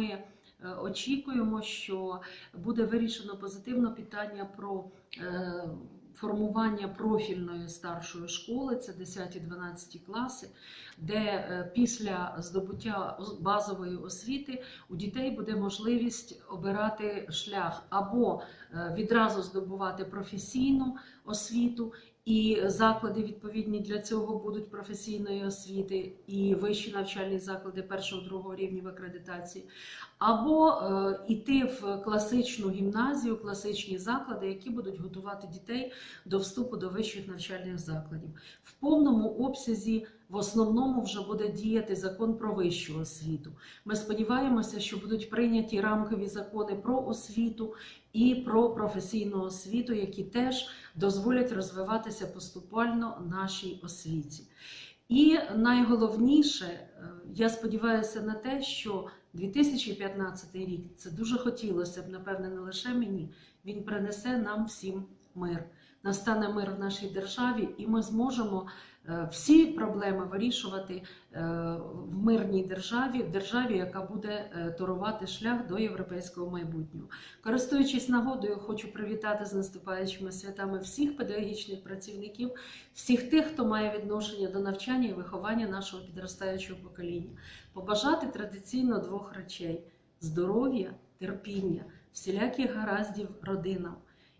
ми е, очікуємо, що буде вирішено позитивно питання про е, формування профільної старшої школи, це 10-12 класи, де е, після здобуття базової освіти у дітей буде можливість обирати шлях або відразу здобувати професійну освіту. І заклади відповідні для цього будуть професійної освіти і вищі навчальні заклади першого другого рівнів акредитації, або е, йти в класичну гімназію, класичні заклади, які будуть готувати дітей до вступу до вищих навчальних закладів. В повному обсязі в основному вже буде діяти закон про вищу освіту. Ми сподіваємося, що будуть прийняті рамкові закони про освіту і про професійну освіту, які теж дозволять розвиватися поступально нашій освіті. І найголовніше, е, я сподіваюся на те, що 2015 рік це дуже хотілося б, напевне, не лише мені. Він принесе нам всім мир. Настане мир в нашій державі, і ми зможемо е, всі проблеми вирішувати е, в мирній державі, в державі, яка буде е, торувати шлях до європейського майбутнього. Користуючись нагодою, хочу привітати з наступаючими святами всіх педагогічних працівників, всіх тих, хто має відношення до навчання і виховання нашого підростаючого покоління. Побажати традиційно двох речей: здоров'я, терпіння, всіляких гараздів родинам